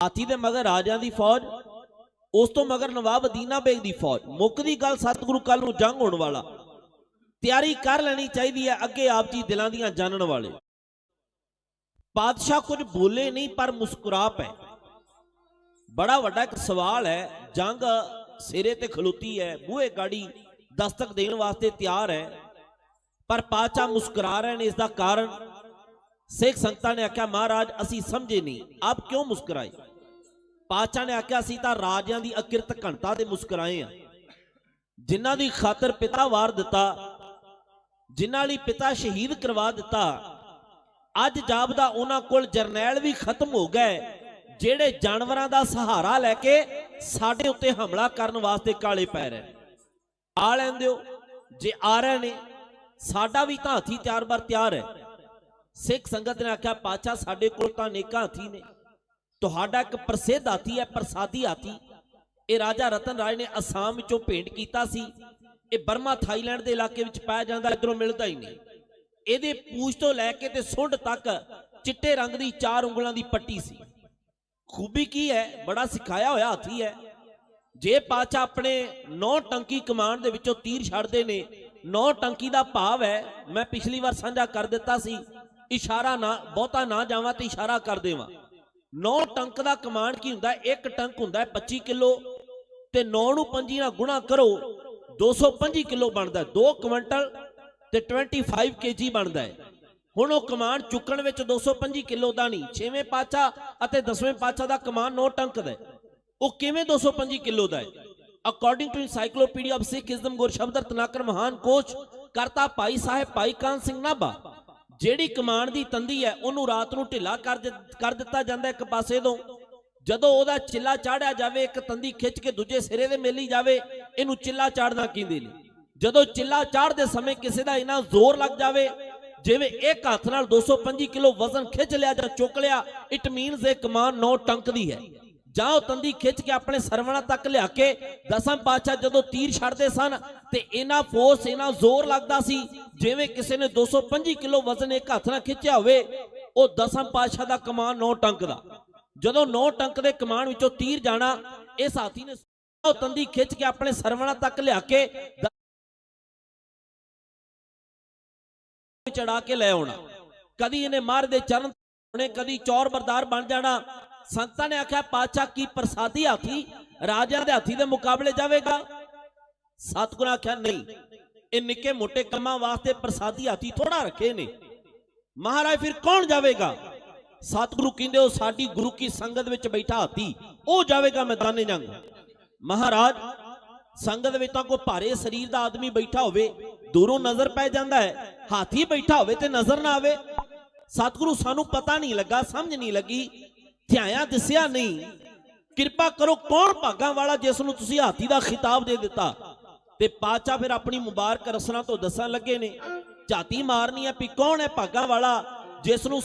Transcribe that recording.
ਹਾਥੀ ਦੇ ਮਗਰ ਰਾਜਿਆਂ ਦੀ ਫੌਜ, ਉਸ ਤੋਂ ਮਗਰ ਨਵਾਬ ਅਦੀਨਾ ਬੇਗ ਦੀ ਫੌਜ। ਮੁੱਕਦੀ ਗੱਲ ਸਤਿਗੁਰੂ ਕੱਲ ਨੂੰ ਜੰਗ ਹੋਣ ਵਾਲਾ। ਤਿਆਰੀ ਕਰ ਲੈਣੀ ਚਾਹੀਦੀ ਹੈ ਅੱਗੇ ਆਪ ਜੀ ਦਿਲਾਂ ਦੀਆਂ ਜਾਣਨ ਵਾਲੇ। ਪਾਤਸ਼ਾਹ ਕੁਝ ਬੋਲੇ ਨਹੀਂ, ਪਰ ਮੁਸਕਰਾ ਪਏ ਬੜਾ ਵੱਡਾ ਇੱਕ ਸਵਾਲ ਹੈ। ਜੰਗ ਸਿਰੇ ਤੇ ਖਲੋਤੀ ਹੈ ਬੂਹੇ ਗਾੜੀ ਦਸਤਕ ਦੇਣ ਵਾਸਤੇ ਤਿਆਰ ਹੈ। ਪਰ ਪਾਤਸ਼ਾਹ ਮੁਸਕਰਾ ਰਹੇ ਨੇ, ਇਸ ਦਾ ਕਾਰਨ ਸਿੱਖ ਸੰਗਤਾਂ ਨੇ ਆਖਿਆ, ਮਹਾਰਾਜ, ਅਸੀਂ ਸਮਝੇ ਨਹੀਂ। ਆਪ ਕਿਉਂ ਮੁਸਕਰਾਏ? ਪਾਤਸ਼ਾਹ ਨੇ ਆਖਿਆ, ਅਸੀਂ ਤਾਂ ਰਾਜਿਆਂ ਦੀ ਅਕਿਰਤ ਘਣਤਾ ਦੇ ਮੁਸਕਰਾਏ ਆ। ਜਿਨ੍ਹਾਂ ਦੀ ਖਾਤਰ ਪਿਤਾ ਵਾਰ ਦਿੱਤਾ, ਜਿਨ੍ਹਾਂ ਲਈ ਪਿਤਾ ਸ਼ਹੀਦ ਕਰਵਾ ਦਿੱਤਾ, ਅੱਜ ਜਾਪਦਾ ਉਹਨਾਂ ਕੋਲ ਜਰਨੈਲ ਵੀ ਖਤਮ ਹੋ ਗਏ, ਜਿਹੜੇ ਜਾਨਵਰਾਂ ਦਾ ਸਹਾਰਾ ਲੈ ਕੇ ਸਾਡੇ ਉੱਤੇ ਹਮਲਾ ਕਰਨ ਵਾਸਤੇ ਕਾਲੇ ਪੈ ਰਹੇ ਆ ਲੈਂਦੇ ਹੋ ਜੇ ਆ ਰਹੇ ਨੇ, ਸਾਡਾ ਵੀ ਤਾਂ ਹਾਥੀ ਤਿਆਰ ਬਰ ਤਿਆਰ ਹੈ। ਸਿੱਖ ਸੰਗਤ ਨੇ ਆਖਿਆ, ਪਾਤਸ਼ਾਹ, ਸਾਡੇ ਕੋਲ ਤਾਂ ਨੇਕਾਂ ਹਾਥੀ ਨੇ। ਤੁਹਾਡਾ ਇੱਕ ਪ੍ਰਸਿੱਧ ਹਾਥੀ ਹੈ, ਪ੍ਰਸਾਦੀ ਹਾਥੀ। ਇਹ ਰਾਜਾ ਰਤਨ ਰਾਜ ਨੇ ਅਸਾਮ ਵਿੱਚੋਂ ਭੇਂਟ ਕੀਤਾ ਸੀ। ਇਹ ਬਰਮਾ, ਥਾਈਲੈਂਡ ਦੇ ਇਲਾਕੇ ਵਿੱਚ ਪਾਇਆ ਜਾਂਦਾ, ਇਧਰੋਂ ਮਿਲਦਾ ਹੀ ਨਹੀਂ। ਇਹਦੇ ਪੂਛ ਤੋਂ ਲੈ ਕੇ ਤੇ ਸੁੰਡ ਤੱਕ ਚਿੱਟੇ ਰੰਗ ਦੀ ਚਾਰ ਉਂਗਲਾਂ ਦੀ ਪੱਟੀ ਸੀ। ਖੂਬੀ ਕੀ ਹੈ? ਬੜਾ ਸਿਖਾਇਆ ਹੋਇਆ ਹਾਥੀ ਹੈ। ਜੇ ਪਾਚਾ ਆਪਣੇ ਨੌ ਟੰਕੀ ਕਮਾਂਡ ਦੇ ਵਿੱਚੋਂ ਤੀਰ ਛੱਡਦੇ ਨੇ, ਨੌ ਟੰਕੀ ਦਾ ਭਾਵ ਹੈ, ਮੈਂ ਪਿਛਲੀ ਵਾਰ ਸਾਂਝਾ ਕਰ ਦਿੱਤਾ ਸੀ ਇਸ਼ਾਰਾ ਨਾ, ਬਹੁਤਾ ਨਾ ਜਾਵਾਂ ਤੇ ਇਸ਼ਾਰਾ ਕਰ ਦੇਵਾਂ। ਨੌ ਟੰਕ ਦਾ ਕਮਾਂਡ ਕੀ ਹੁੰਦਾ? ਇੱਕ ਟੰਕ ਹੁੰਦਾ ਹੈ 25 ਕਿਲੋ। ਤੇ 9 ਨੂੰ 5 ਨਾਲ ਗੁਣਾ ਕਰੋ 225 ਕਿਲੋ ਬਣਦਾ 2 ਕੁਇੰਟਲ ਤੇ 25 ਕੇਜੀ ਬਣਦਾ ਹੈ। ਹੁਣ ਉਹ ਕਮਾਨ ਚੁੱਕਣ ਵਿੱਚ 225 ਕਿਲੋ ਦਾ ਨਹੀਂ 6ਵੇਂ ਪਾਚਾ ਅਤੇ 10ਵੇਂ ਪਾਚਾ ਦਾ ਕਮਾਨ 9 ਟੰਕ ਦਾ ਉਹ ਕਿਵੇਂ 225 ਕਿਲੋ ਦਾ ਹੈ? According to encyclopedia of Sikhism Gurshabad Ratnakar Mahan coach ਕਰਤਾ ਭਾਈ ਸਾਹਿਬ ਭਾਈ ਕਾਨ ਸਿੰਘ ਨਾਭਾ। ਜਿਹੜੀ ਕਮਾਨ ਦੀ ਤੰਦੀ ਹੈ, ਉਹਨੂੰ ਰਾਤ ਨੂੰ ਢਿੱਲਾ ਕਰ ਦਿੱਤਾ ਜਾਂਦਾ ਇੱਕ ਪਾਸੇ ਤੋਂ। ਜਦੋਂ ਉਹਦਾ ਚਿੱਲਾ ਚਾੜਿਆ ਜਾਵੇ, ਇੱਕ ਤੰਦੀ ਖਿੱਚ ਕੇ ਦੂਜੇ ਸਿਰੇ ਤੇ ਮੇਲੀ ਜਾਵੇ, ਇਹਨੂੰ ਚਿੱਲਾ ਚਾੜਨਾ ਕਹਿੰਦੇ ਨੇ। ਜਦੋਂ ਚਿੱਲਾ ਚਾੜਦੇ ਸਮੇਂ ਕਿਸੇ ਦਾ ਇਨਾ ਜ਼ੋਰ ਲੱਗ ਜਾਵੇ, ਜਿਵੇਂ ਇੱਕ ਹੱਥ ਨਾਲ 225 ਕਿਲੋ ਵਜ਼ਨ ਖਿੱਚ ਲਿਆ ਜਾਂ ਚੁੱਕ ਲਿਆ, ਇਟ ਮੀਨਸ ਇਹ ਕਮਾਨ ਨੌ ਟੰਕ ਦੀ ਹੈ। ਜਾਂ ਉਹ ਤੰਦੀ ਖਿੱਚ ਕੇ ਆਪਣੇ ਸਰਵਣਾ ਤੱਕ ਲਿਆ ਕੇ ਦਸਮ ਪਾਤਸ਼ਾਹ ਜਦੋਂ ਤੀਰ ਛੱਡਦੇ ਸਨ ਤੇ ਇਹਨਾਂ ਫੋਰਸ, ਇਹਨਾਂ ਜ਼ੋਰ ਲੱਗਦਾ ਸੀ, ਜਿਵੇਂ ਕਿਸੇ ਨੇ 225 ਕਿਲੋ ਵਜ਼ਨ ਇੱਕ ਹੱਥ ਨਾਲ ਖਿੱਚਿਆ ਹੋਵੇ, ਉਹ ਦਸਮ ਪਾਤਸ਼ਾਹ ਦਾ ਕਮਾਨ 9 ਟੰਕ ਦਾ। ਜਦੋਂ 9 ਟੰਕ ਦੇ ਕਮਾਨ ਵਿੱਚੋਂ ਤੀਰ ਜਾਣਾ ਇਸ ਹਾਥੀ ਨੇ ਉਹ ਤੰਦੀ ਖਿੱਚ ਕੇ ਆਪਣੇ ਸਰਵਣਾ ਤੱਕ ਲਿਆ ਕੇ ਚੜਾ ਕੇ ਲੈ ਆਉਣਾ। ਕਦੀ ਇਹਨੇ ਮਾਰ ਦੇ ਚਰਨ ਉਹਨੇ ਕਦੀ ਚੌਰ ਬਰਦਾਰ ਬਣ ਜਾਣਾ। ਸੰਤਾਂ ਨੇ ਆਖਿਆ, ਪਾਤਸ਼ਾਹ, ਕੀ ਪ੍ਰਸਾਦੀ ਹਾਥੀ ਰਾਜਿਆਂ ਦੇ ਹਾਥੀ ਦੇ ਮੁਕਾਬਲੇ ਜਾਵੇਗਾ? ਸਤਿਗੁਰਾਂ ਆਖਿਆ, ਨਹੀਂ। ਇਹ ਨਿੱਕੇ ਮੋਟੇ ਕੰਮਾਂ ਵਾਸਤੇ ਪ੍ਰਸਾਦੀ ਹਾਥੀ ਥੋੜਾ ਰੱਖੇ ਨੇ। ਮਹਾਰਾਜ, ਫਿਰ ਕੌਣ ਜਾਵੇਗਾ? ਸਤਿਗੁਰੂ ਕਹਿੰਦੇ, ਉਹ ਸਾਡੀ ਗੁਰੂ ਕੀ ਸੰਗਤ ਵਿੱਚ ਬੈਠਾ ਹਾਥੀ, ਉਹ ਜਾਵੇਗਾ ਮੈਦਾਨੇ ਜੰਗ। ਮਹਾਰਾਜ, ਸੰਗਤ ਵਿੱਚ ਤਾਂ ਕੋਈ ਭਾਰੇ ਸਰੀਰ ਦਾ ਆਦਮੀ ਬੈਠਾ ਹੋਵੇ, ਦੂਰੋਂ ਨਜ਼ਰ ਪੈ ਜਾਂਦਾ ਹੈ। ਹਾਥੀ ਬੈਠਾ ਹੋਵੇ ਤੇ ਨਜ਼ਰ ਨਾ ਆਵੇ। ਸਤਿਗੁਰੂ ਸਾਨੂੰ ਪਤਾ ਨਹੀਂ ਲੱਗਾ, ਸਮਝ ਨਹੀਂ ਲੱਗੀ ਧਿਆਇਆ ਦਿਸਿਆ ਨਹੀਂ। ਕਿਰਪਾ ਕਰੋ, ਕੌਣ ਭਾਗਾਂ ਵਾਲਾ ਜਿਸ ਨੂੰ ਤੁਸੀਂ ਹਾਥੀ ਦਾ ਖਿਤਾਬ ਦੇ ਦਿੱਤਾ? ਤੇ ਪਾਚਾ ਫਿਰ ਆਪਣੀ ਮੁਬਾਰਕ ਰਸਨਾ ਤੋਂ ਦੱਸਣ ਲੱਗੇ ਨੇ, ਝਾਤੀ ਮਾਰਨੀ ਹੈ ਵੀ ਕੌਣ ਹੈ ਭਾਗਾਂ ਵਾਲਾ ਜਿਸ ਨੂੰ